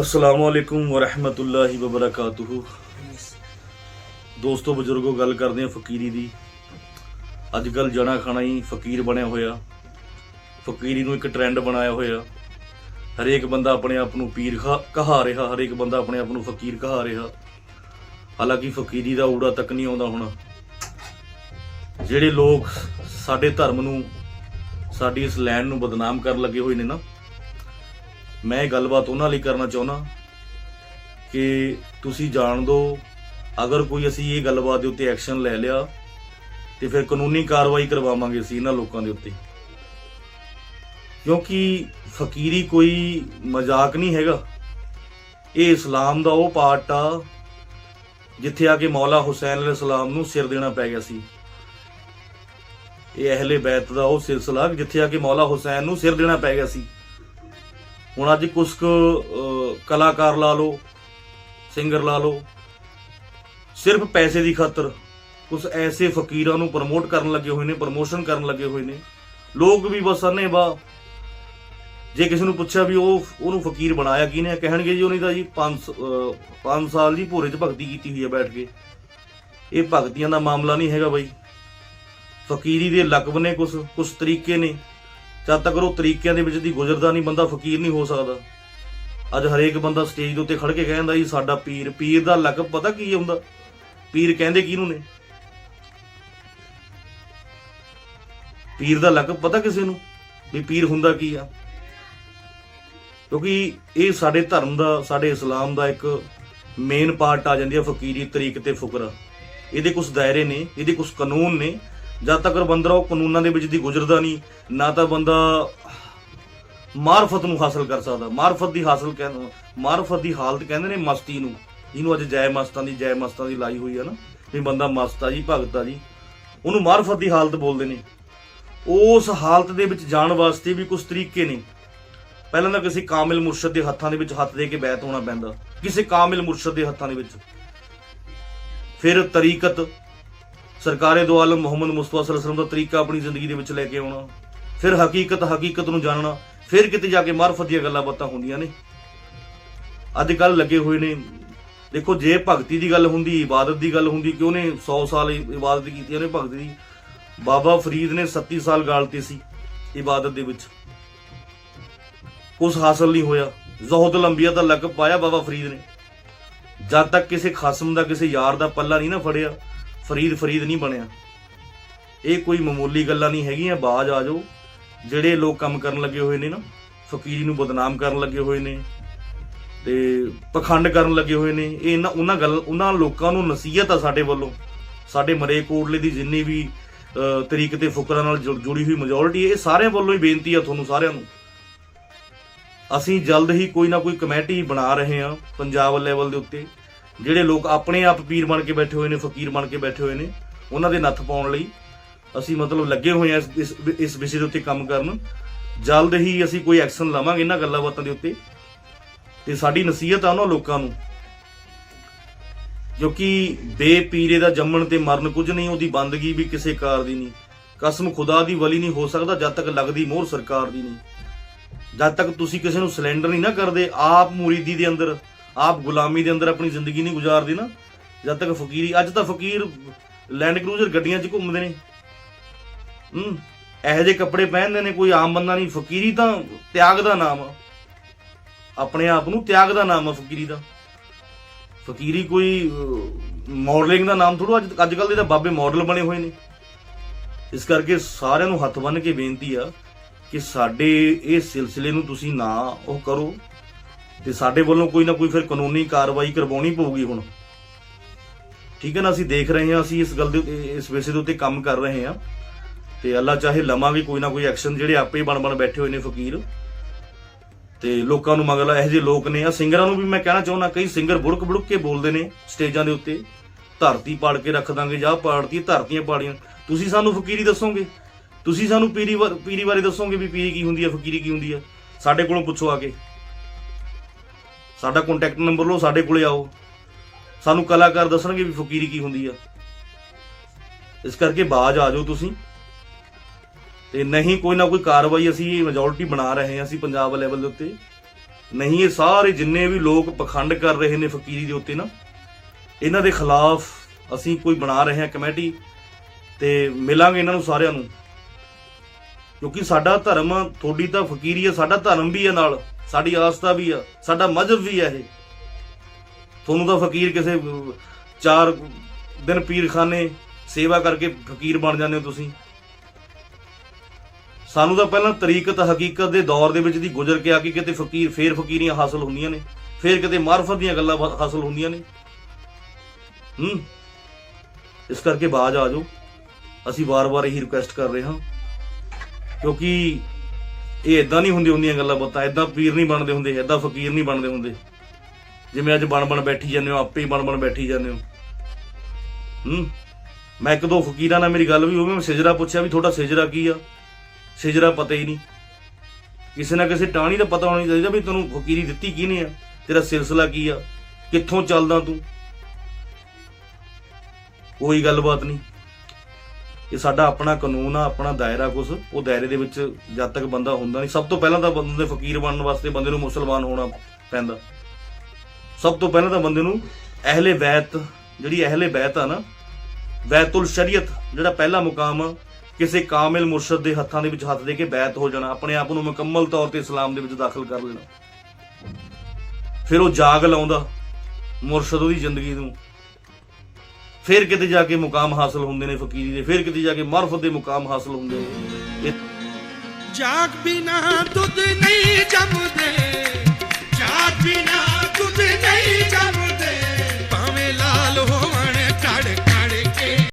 ਅਸਲਾਮ ਵਾਲੇਕੁਮ ਵਰਹਿਮਤੁਲਾਹਿ ਵਬਰਕਾਤੁਹੂ। ਦੋਸਤੋ, ਬਜ਼ੁਰਗੋ, ਗੱਲ ਕਰਦੇ ਹਾਂ ਫਕੀਰੀ ਦੀ। ਅੱਜ ਕੱਲ ਜਣਾ ਖਾਣਾ ਹੀ ਫਕੀਰ ਬਣਿਆ ਹੋਇਆ। ਫਕੀਰੀ ਨੂੰ ਇੱਕ ਟ੍ਰੈਂਡ ਬਣਾਇਆ ਹੋਇਆ। ਹਰੇਕ ਬੰਦਾ ਆਪਣੇ ਆਪ ਨੂੰ ਪੀਰ ਖਾ- ਕਹਾ ਰਿਹਾ, ਹਰੇਕ ਬੰਦਾ ਆਪਣੇ ਆਪ ਨੂੰ ਫਕੀਰ ਕਹਾ ਰਿਹਾ। ਹਾਲਾਂਕਿ ਫਕੀਰੀ ਦਾ ਊੜਾ ਤੱਕ ਨਹੀਂ ਆਉਂਦਾ ਹੁਣ। ਜਿਹੜੇ ਲੋਕ ਸਾਡੇ ਧਰਮ ਨੂੰ, ਸਾਡੀ ਇਸ ਲੈਂਡ ਨੂੰ ਬਦਨਾਮ ਕਰਨ ਲੱਗੇ ਹੋਏ ਨੇ ਨਾ ਮੈਂ ਇਹ ਗੱਲਬਾਤ ਉਹਨਾਂ ਲਈ ਕਰਨਾ ਚਾਹੁੰਦਾ ਕਿ ਤੁਸੀਂ ਜਾਣ ਦਿਓ ਅਗਰ ਕੋਈ ਅਸੀਂ ਇਹ ਗੱਲਬਾਤ ਦੇ ਉੱਤੇ ਐਕਸ਼ਨ ਲੈ ਲਿਆ, ਤੇ ਫਿਰ ਕਾਨੂੰਨੀ ਕਾਰਵਾਈ ਕਰਵਾਵਾਂਗੇ ਅਸੀਂ ਇਹਨਾਂ ਲੋਕਾਂ ਦੇ ਉੱਤੇ। ਕਿਉਂਕਿ ਫਕੀਰੀ ਕੋਈ ਮਜ਼ਾਕ ਨਹੀਂ ਹੈਗਾ। ਇਹ ਇਸਲਾਮ ਦਾ ਉਹ ਪਾਰਟ ਆ, ਜਿੱਥੇ ਆ ਕੇ ਮੌਲਾ ਹੁਸੈਨ ਅਲੈਹਿਸਲਾਮ ਨੂੰ ਸਿਰ ਦੇਣਾ ਪੈ ਗਿਆ ਸੀ। ਇਹ ਅਹਲੇ ਬੈਤ ਦਾ ਉਹ ਸਿਲਸਿਲਾ, ਜਿੱਥੇ ਆ ਕੇ ਮੌਲਾ ਹੁਸੈਨ ਨੂੰ ਸਿਰ ਦੇਣਾ ਪੈ ਗਿਆ ਸੀ। ਹੁਣ ਅੱਜ ਕੁਝ ਕੁ ਕਲਾਕਾਰ ਲਾ ਲਓ, ਸਿੰਗਰ ਲਾ ਲਓ, ਸਿਰਫ ਪੈਸੇ ਦੀ ਖਾਤਰ ਕੁਝ ਐਸੇ ਫਕੀਰਾਂ ਨੂੰ ਪ੍ਰਮੋਟ ਕਰਨ ਲੱਗੇ ਹੋਏ ਨੇ ਪ੍ਰਮੋਸ਼ਨ ਕਰਨ ਲੱਗੇ ਹੋਏ ਨੇ। ਲੋਕ ਵੀ ਬਸ ਅੰਨੇ ਬਾ ਜੇ ਕਿਸੇ ਨੂੰ ਪੁੱਛਿਆ ਵੀ ਉਹ, ਉਹਨੂੰ ਫਕੀਰ ਬਣਾਇਆ ਕਿਹਨੇ ਕਹਿਣਗੇ ਜੀ ਉਹਨੇ ਤਾਂ ਜੀ 5 5 ਸਾਲ ਦੀ ਭੋਰੇ 'ਚ ਭਗਤੀ ਕੀਤੀ ਹੋਈ ਹੈ ਬੈਠ ਕੇ। ਇਹ ਭਗਤੀਆਂ ਦਾ ਮਾਮਲਾ ਨਹੀਂ ਹੈਗਾ ਬਾਈ। ਫਕੀਰੀ ਦੇ ਲਕਬ ਨੇ ਕੁਝ ਕੁਝ ਤਰੀਕੇ ਨੇ। ਜਦ ਤੱਕ ਉਹ ਤਰੀਕਿਆਂ ਦੇ ਵਿੱਚ ਦੀ ਗੁਜ਼ਰਦਾ ਨਹੀਂ, ਬੰਦਾ ਫਕੀਰ ਨਹੀਂ ਹੋ ਸਕਦਾ। ਅੱਜ ਹਰੇਕ ਬੰਦਾ ਸਟੇਜ ਦੇ ਉੱਤੇ ਖੜ ਕੇ ਕਹਿੰਦਾ ਜੀ, ਸਾਡਾ ਪੀਰ ਪੀਰ ਦਾ ਲਕਬ ਪਤਾ ਕੀ ਹੁੰਦਾ? ਪੀਰ ਕਹਿੰਦੇ ਕਿਹਨੂੰ ਨੇ? ਪੀਰ ਦਾ ਲਕਬ ਪਤਾ ਕਿਸੇ ਨੂੰ? ਵੀ ਪੀਰ ਹੁੰਦਾ ਕੀ ਆ? ਕਿਉਂਕਿ ਇਹ ਸਾਡੇ ਧਰਮ ਦਾ, ਸਾਡੇ ਇਸਲਾਮ ਦਾ ਇੱਕ ਮੇਨ ਪਾਰਟ ਆ ਜਾਂਦੀ ਹੈ ਫਕੀਰੀ ਤਰੀਕ ਤੇ ਫੁਕਰਾ। ਇਹਦੇ ਕੁਝ ਦਾਇਰੇ ਨੇ, ਇਹਦੇ ਕੁਝ ਕਾਨੂੰਨ ਨੇ ਜਦ ਤੱਕ ਬੰਦਾ ਉਹ ਕਾਨੂੰਨਾਂ ਦੇ ਵਿੱਚ ਦੀ ਗੁਜ਼ਰਦਾ ਨਹੀਂ, ਨਾ ਤਾਂ ਬੰਦਾ ਮਾਰਫਤ ਨੂੰ ਹਾਸਲ ਕਰ ਸਕਦਾ। ਮਾਰਫਤ ਦੀ ਹਾਸਲ ਕਹਿੰਦੇ ਮਾਰਫਤ ਦੀ ਹਾਲਤ ਕਹਿੰਦੇ ਨੇ ਮਸਤੀ ਨੂੰ। ਜਿਹਨੂੰ ਅੱਜ ਜੈ ਮਸਤਾਂ ਦੀ ਜੈ ਮਸਤਾਂ ਦੀ ਲਾਈ ਹੋਈ ਹੈ ਨਾ, ਵੀ ਬੰਦਾ ਮਸਤਾ ਜੀ, ਭਗਤ ਆ ਜੀ। ਉਹਨੂੰ ਮਾਰਫਤ ਦੀ ਹਾਲਤ ਬੋਲਦੇ ਨੇ। ਉਸ ਹਾਲਤ ਦੇ ਵਿੱਚ ਜਾਣ ਵਾਸਤੇ ਵੀ ਕੁਝ ਤਰੀਕੇ ਨੇ। ਪਹਿਲਾਂ ਤਾਂ ਕਿਸੇ ਕਾਮਿਲ ਮੁਰਸ਼ਦ ਦੇ ਹੱਥਾਂ ਦੇ ਵਿੱਚ ਹੱਥ ਦੇ ਕੇ ਬੈਤ ਹੋਣਾ ਪੈਂਦਾ। ਕਿਸੇ ਕਾਮਿਲ ਮੁਰਸ਼ਦ ਦੇ ਹੱਥਾਂ ਦੇ ਵਿੱਚ। ਫਿਰ ਤਰੀਕਤ ਸਰਕਾਰੇ ਦੋ ਆਲਮ ਮੁਹੰਮਦ ਮੁਸਤਫਾ ਸੱਲੱਲਾਹੁ ਅਲੈਹਿ ਦਾ ਤਰੀਕਾ ਆਪਣੀ ਜ਼ਿੰਦਗੀ ਦੇ ਵਿੱਚ ਲੈ ਕੇ ਆਉਣਾ, ਫਿਰ ਹਕੀਕਤ ਹਕੀਕਤ ਨੂੰ ਜਾਣਨਾ, ਫਿਰ ਕਿਤੇ ਜਾ ਕੇ ਮਾਰਫਤ ਦੀਆਂ ਗੱਲਾਂ ਬਾਤਾਂ ਹੁੰਦੀਆਂ ਨੇ। ਅੱਜ ਕੱਲ ਲੱਗੇ ਹੋਏ ਨੇ, ਦੇਖੋ ਜੇ ਭਗਤੀ ਦੀ ਗੱਲ ਹੁੰਦੀ, ਇਬਾਦਤ ਦੀ ਗੱਲ ਹੁੰਦੀ ਕਿ ਉਹਨੇ 100 ਸਾਲ ਇਬਾਦਤ ਕੀਤੀ ਉਹਨੇ ਭਗਤੀ ਦੀ? ਬਾਬਾ ਫਰੀਦ ਨੇ 37 ਸਾਲ ਗਾਲਤੇ ਸੀ ਇਬਾਦਤ ਦੇ ਵਿੱਚ। ਕੁਝ ਹਾਸਲ ਨਹੀਂ ਹੋਇਆ। ਜ਼ਹੁਦ ਲੰਬੀਆ ਦਾ ਲਕਬ ਪਾਇਆ ਬਾਬਾ ਫਰੀਦ ਨੇ। ਜਦ ਤੱਕ ਕਿਸੇ ਖਸਮ ਦਾ, ਕਿਸੇ ਯਾਰ ਦਾ ਪੱਲਾ ਨਹੀਂ ਨਾ ਫੜਿਆ ਫਰੀਦ ਫਰੀਦ ਨਹੀਂ ਬਣਿਆ। ਇਹ ਕੋਈ ਮਾਮੂਲੀ ਗੱਲਾਂ ਨਹੀਂ ਹੈਗੀਆਂ, ਬਾਜ ਆ ਜਾਓ। ਜਿਹੜੇ ਲੋਕ ਕੰਮ ਕਰਨ ਲੱਗੇ ਹੋਏ ਨੇ ਨਾ, ਫਕੀਰੀ ਨੂੰ ਬਦਨਾਮ ਕਰਨ ਲੱਗੇ ਹੋਏ ਨੇ ਤੇ ਪਖੰਡ ਕਰਨ ਲੱਗੇ ਹੋਏ ਨੇ, ਇਹ ਇਹਨਾਂ ਉਹਨਾਂ ਗੱਲ ਉਹਨਾਂ ਲੋਕਾਂ ਨੂੰ ਨਸੀਹਤ ਆ ਸਾਡੇ ਵੱਲੋਂ। ਸਾਡੇ ਮਰੇ ਕੋਟਲੇ ਦੀ ਜਿੰਨੀ ਵੀ ਤਰੀਕ ਤੇ ਫੁਕਰਾਂ ਨਾਲ ਜੁੜ- ਜੁੜੀ ਹੋਈ ਮੈਜੋਰਿਟੀ ਇਹ ਸਾਰਿਆਂ ਵੱਲੋਂ ਹੀ ਬੇਨਤੀ ਆ ਤੁਹਾਨੂੰ ਸਾਰਿਆਂ ਨੂੰ। ਅਸੀਂ ਜਲਦ ਹੀ ਕੋਈ ਨਾ ਕੋਈ ਕਮੇਟੀ ਬਣਾ ਰਹੇ ਹਾਂ ਪੰਜਾਬ ਲੈਵਲ ਦੇ ਉੱਤੇ। ਜਿਹੜੇ ਲੋਕ ਆਪਣੇ ਆਪ ਪੀਰ ਬਣ ਕੇ ਬੈਠੇ ਹੋਏ ਨੇ, ਫਕੀਰ ਬਣ ਕੇ ਬੈਠੇ ਹੋਏ ਨੇ, ਉਹਨਾਂ ਦੇ ਨੱਥ ਪਾਉਣ ਲਈ ਅਸੀਂ ਮਤਲਬ ਲੱਗੇ ਹੋਏ ਹਾਂ ਇਸ- ਇਸ ਇਸ ਵਿਸ਼ੇ ਦੇ ਉੱਤੇ ਕੰਮ ਕਰਨ। ਜਲਦ ਹੀ ਅਸੀਂ ਕੋਈ ਐਕਸ਼ਨ ਲਵਾਂਗੇ ਇਹਨਾਂ ਗੱਲਾਂ ਬਾਤਾਂ ਦੇ ਉੱਤੇ। ਤੇ ਸਾਡੀ ਨਸੀਹਤ ਆ ਉਹਨਾਂ ਲੋਕਾਂ ਨੂੰ। ਕਿਉਂਕਿ ਬੇਪੀਰੇ ਦਾ ਜੰਮਣ ਤੇ ਮਰਨ ਕੁਝ ਨਹੀਂ, ਉਹਦੀ ਬੰਦਗੀ ਵੀ ਕਿਸੇ ਕਾਰ ਦੀ ਨਹੀਂ। ਕਸਮ ਖੁਦਾ ਦੀ ਵਲੀ ਨਹੀਂ ਹੋ ਸਕਦਾ ਜਦ ਤੱਕ ਲੱਗਦੀ ਮੋਹਰ ਸਰਕਾਰ ਦੀ ਨਹੀਂ। ਜਦ ਤੱਕ ਤੁਸੀਂ ਕਿਸੇ ਨੂੰ ਸਿਲੰਡਰ ਨਹੀਂ ਨਾ ਕਰਦੇ, ਆਪ ਮੁਰੀਦੀ ਦੇ ਅੰਦਰ ਆਪ ਗੁਲਾਮੀ ਦੇ ਅੰਦਰ ਆਪਣੀ ਜ਼ਿੰਦਗੀ ਨਹੀਂ ਗੁਜ਼ਾਰਦੇ ਨਾ, ਜਦ ਤੱਕ ਫਕੀਰੀ ਅੱਜ ਤਾਂ ਫਕੀਰ ਲੈਂਡ ਕਰੂਜ਼ਰ ਗੱਡੀਆਂ 'ਚ ਘੁੰਮਦੇ ਨੇ। ਹੂੰ, ਇਹੋ ਜਿਹੇ ਕੱਪੜੇ ਪਹਿਨਦੇ ਨੇ, ਕੋਈ ਆਮ ਬੰਦਾ ਨਹੀਂ। ਫਕੀਰੀ ਤਾਂ ਤਿਆਗ ਦਾ ਨਾਮ ਆ। ਆਪਣੇ ਆਪ ਨੂੰ ਤਿਆਗ ਦਾ ਨਾਮ ਆ ਫਕੀਰੀ ਦਾ। ਫਕੀਰੀ ਕੋਈ ਮਾਡਲਿੰਗ ਦਾ ਨਾਮ ਥੋੜਾ ਅੱਜ ਅੱਜ ਕੱਲ ਦੇ ਤਾਂ ਬਾਬੇ ਮਾਡਲ ਬਣੇ ਹੋਏ ਨੇ। ਇਸ ਕਰਕੇ ਸਾਰਿਆਂ ਨੂੰ ਹੱਥ ਬੰਨ੍ਹ ਕੇ ਬੇਨਤੀ ਆ ਕਿ ਸਾਡੇ ਇਹ ਸਿਲਸਿਲੇ ਨੂੰ ਤੁਸੀਂ ਨਾ ਉਹ ਕਰੋ। ਤੇ ਸਾਡੇ ਵੱਲੋਂ ਕੋਈ ਨਾ ਕੋਈ ਫਿਰ ਕਾਨੂੰਨੀ ਕਾਰਵਾਈ ਕਰਵਾਉਣੀ ਪਊਗੀ ਹੁਣ। ਠੀਕ ਹੈ ਨਾ, ਅਸੀਂ ਦੇਖ ਰਹੇ ਹਾਂ, ਅਸੀਂ ਇਸ ਗੱਲ ਦੇ ਉੱਤੇ- ਇਸ ਵਿਸ਼ੇ ਦੇ ਉੱਤੇ ਕੰਮ ਕਰ ਰਹੇ ਹਾਂ। ਤੇ ਅੱਲਾ ਚਾਹੇ ਲਵਾਂਗੇ ਕੋਈ ਨਾ ਕੋਈ ਐਕਸ਼ਨ ਜਿਹੜੇ ਆਪੇ ਬਣ ਬਣ ਬੈਠੇ ਹੋਏ ਨੇ ਫਕੀਰ। ਤੇ ਲੋਕਾਂ ਨੂੰ ਮਗਰ ਇਹੋ ਜਿਹੇ ਲੋਕ ਨੇ। ਆ ਸਿੰਗਰਾਂ ਨੂੰ ਵੀ ਮੈਂ ਕਹਿਣਾ ਚਾਹੁੰਦਾ, ਕਈ ਸਿੰਗਰ ਬੁੜਕ ਬੁੜਕ ਕੇ ਬੋਲਦੇ ਨੇ ਸਟੇਜਾਂ ਦੇ ਉੱਤੇ, ਧਰਤੀ ਪਾੜ ਕੇ ਰੱਖ ਦਾਂਗੇ, ਜਾਂ ਪਾੜਤੀ ਧਰਤੀਆਂ ਪਾੜੀਆਂ। ਤੁਸੀਂ ਸਾਨੂੰ ਫਕੀਰੀ ਦੱਸੋਗੇ? ਤੁਸੀਂ ਸਾਨੂੰ ਪੀਰੀ ਵਾ- ਪੀਰੀ ਬਾਰੇ ਦੱਸੋਗੇ ਵੀ ਪੀਰੀ ਕੀ ਹੁੰਦੀ ਹੈ ਫਕੀਰੀ ਕੀ ਹੁੰਦੀ ਹੈ ਸਾਡੇ ਕੋਲੋਂ ਪੁੱਛੋ ਆ ਕੇ। ਸਾਡਾ ਕੰਟੈਕਟ ਨੰਬਰ ਲਓ, ਸਾਡੇ ਕੋਲੇ ਆਓ। ਸਾਨੂੰ ਕਲਾਕਾਰ ਦੱਸਣਗੇ ਵੀ ਫਕੀਰੀ ਕੀ ਹੁੰਦੀ ਆ। ਇਸ ਕਰਕੇ ਬਾਜ ਆ ਜਾਓ ਤੁਸੀਂ। ਤੇ ਨਹੀਂ ਕੋਈ ਨਾ ਕੋਈ ਕਾਰਵਾਈ ਅਸੀਂ ਮੈਜੋਰਟੀ ਬਣਾ ਰਹੇ ਹਾਂ, ਅਸੀਂ ਪੰਜਾਬ ਲੈਵਲ ਦੇ ਉੱਤੇ। ਨਹੀਂ, ਇਹ ਸਾਰੇ ਜਿੰਨੇ ਵੀ ਲੋਕ ਪਖੰਡ ਕਰ ਰਹੇ ਨੇ ਫਕੀਰੀ ਦੇ ਉੱਤੇ ਨਾ, ਇਹਨਾਂ ਦੇ ਖਿਲਾਫ ਅਸੀਂ ਕੋਈ ਬਣਾ ਰਹੇ ਹਾਂ ਕਮੇਟੀ ਤੇ ਮਿਲਾਂਗੇ ਇਹਨਾਂ ਨੂੰ ਸਾਰਿਆਂ ਨੂੰ। ਕਿਉਂਕਿ ਸਾਡਾ ਧਰਮ ਥੋੜੀ ਤਾਂ ਫਕੀਰੀ ਹੈ, ਸਾਡਾ ਧਰਮ ਵੀ ਹੈ ਨਾਲ, ਸਾਡੀ ਆਸਥਾ ਵੀ ਆ, ਸਾਡਾ ਮਜ਼ਹਬ ਵੀ ਹੈ ਇਹ। ਤੁਹਾਨੂੰ ਤਾਂ ਫਕੀਰ ਕਿਸੇ, ਚਾਰ ਦਿਨ ਪੀਰਖਾਨੇ ਸੇਵਾ ਕਰਕੇ ਫਕੀਰ ਬਣ ਜਾਂਦੇ ਹੋ ਤੁਸੀਂ। ਸਾਨੂੰ ਤਾਂ ਪਹਿਲਾਂ ਤਰੀਕਤ ਹਕੀਕਤ ਦੇ ਦੌਰ ਦੇ ਵਿੱਚ ਦੀ ਗੁਜ਼ਰ ਕੇ ਆ ਕੇ ਕਿਤੇ ਫਕੀਰ, ਫੇਰ ਫਕੀਰੀਆਂ ਹਾਸਲ ਹੁੰਦੀਆਂ ਨੇ, ਫੇਰ ਕਿਤੇ ਮਾਰਫਤ ਦੀਆਂ ਗੱਲਾਂ ਹਾਸਲ ਹੁੰਦੀਆਂ ਨੇ। ਹੂੰ। ਇਸ ਕਰਕੇ ਬਾਜ ਆ ਜਾਓ। ਅਸੀਂ ਵਾਰ-ਵਾਰ ਇਹੀ ਰਿਕੁਐਸਟ ਕਰ ਰਹੇ ਹਾਂ। ਕਿਉਂਕਿ ਇਹ ਇਦਾਂ ਨਹੀਂ ਹੁੰਦੀ ਹੁੰਦੀਆਂ ਗੱਲਾਂ ਬਾਤਾਂ ਇਦਾਂ ਪੀਰ ਨਹੀਂ ਬਣਦੇ ਹੁੰਦੇ ਇਦਾਂ ਫਕੀਰ ਨਹੀਂ ਬਣਦੇ ਹੁੰਦੇ। ਜਿਵੇਂ ਅੱਜ ਬਣ ਬਣ ਬੈਠੀ ਜਾਂਦੇ ਹੋ, ਆਪੇ ਹੀ ਬਣ ਬਣ ਬੈਠੀ ਜਾਂਦੇ ਹੋ। ਹੂੰ? ਮੈਂ ਇੱਕ ਦੋ ਫਕੀਰਾਂ ਨਾਲ ਮੇਰੀ ਗੱਲ ਵੀ ਹੋਈ, ਮੈਂ ਸਿਜਰਾ ਪੁੱਛਿਆ ਵੀ ਤੁਹਾਡਾ ਸਿਜਰਾ ਕੀ ਆ? ਸਿਜਰਾ ਪਤਾ ਹੀ ਨਹੀਂ। ਕਿਸੇ ਨਾ ਕਿਸੇ ਟਾਣੀ ਦਾ ਪਤਾ ਹੋਣਾ ਚਾਹੀਦਾ ਵੀ ਤੈਨੂੰ ਫਕੀਰੀ ਦਿੱਤੀ ਕਿਹਨੇ ਆ? ਤੇਰਾ ਸਿਲਸਿਲਾ ਕੀ ਆ? ਕਿੱਥੋਂ ਚੱਲਦਾ ਤੂੰ? ਕੋਈ ਗੱਲਬਾਤ ਨਹੀਂ। ਇਹ ਸਾਡਾ ਆਪਣਾ ਕਾਨੂੰਨ ਆ, ਆਪਣਾ ਦਾਇਰਾ ਕੁਛ, ਉਹ ਦਾਇਰੇ ਦੇ ਵਿੱਚ ਜਦ ਤੱਕ ਬੰਦਾ ਹੁੰਦਾ ਨਹੀਂ। ਸਭ ਤੋਂ ਪਹਿਲਾਂ ਤਾਂ ਬੰਦੇ ਦੇ ਫਕੀਰ ਬਣਨ ਵਾਸਤੇ ਬੰਦੇ ਨੂੰ ਮੁਸਲਮਾਨ ਹੋਣਾ ਪੈਂਦਾ। ਸਭ ਤੋਂ ਪਹਿਲਾਂ ਤਾਂ ਬੰਦੇ ਨੂੰ ਅਹਲੇ ਬੈਤ, ਜਿਹੜੀ ਅਹਲੇ ਬੈਤ ਆ ਨਾ, ਬੈਤੁਲ ਸ਼ਰੀਅਤ, ਜਿਹੜਾ ਪਹਿਲਾ ਮੁਕਾਮ ਆ, ਕਿਸੇ ਕਾਮਿਲ ਮੁਰਸ਼ਦ ਦੇ ਹੱਥਾਂ ਦੇ ਵਿੱਚ ਹੱਥ ਦੇ ਕੇ ਬੈਤ ਹੋ ਜਾਣਾ, ਆਪਣੇ ਆਪ ਨੂੰ ਮੁਕੰਮਲ ਤੌਰ ਤੇ ਇਸਲਾਮ ਦੇ ਵਿੱਚ ਦਾਖਲ ਕਰ ਲੈਣਾ ਫਿਰ ਉਹ ਜਾਗ ਲਾਉਂਦਾ ਮੁਰਸ਼ਦ ਉਹਦੀ ਜ਼ਿੰਦਗੀ ਨੂੰ। ਫਿਰ ਕਿਤੇ ਜਾ ਕੇ ਮੁਕਾਮ ਹਾਸਲ ਹੁੰਦੇ ਨੇ ਫਕੀਰੀ ਦੇ, ਫਿਰ ਕਿਤੇ ਜਾ ਕੇ ਮਾਰਫਤ ਦੇ ਮੁਕਾਮ ਹਾਸਲ ਹੁੰਦੇ ਨੇ। ਜਾਗ ਬਿਨਾ ਦੁੱਧ ਨਹੀਂ ਜੰਮਦੇ, ਜਾਗ ਬਿਨਾ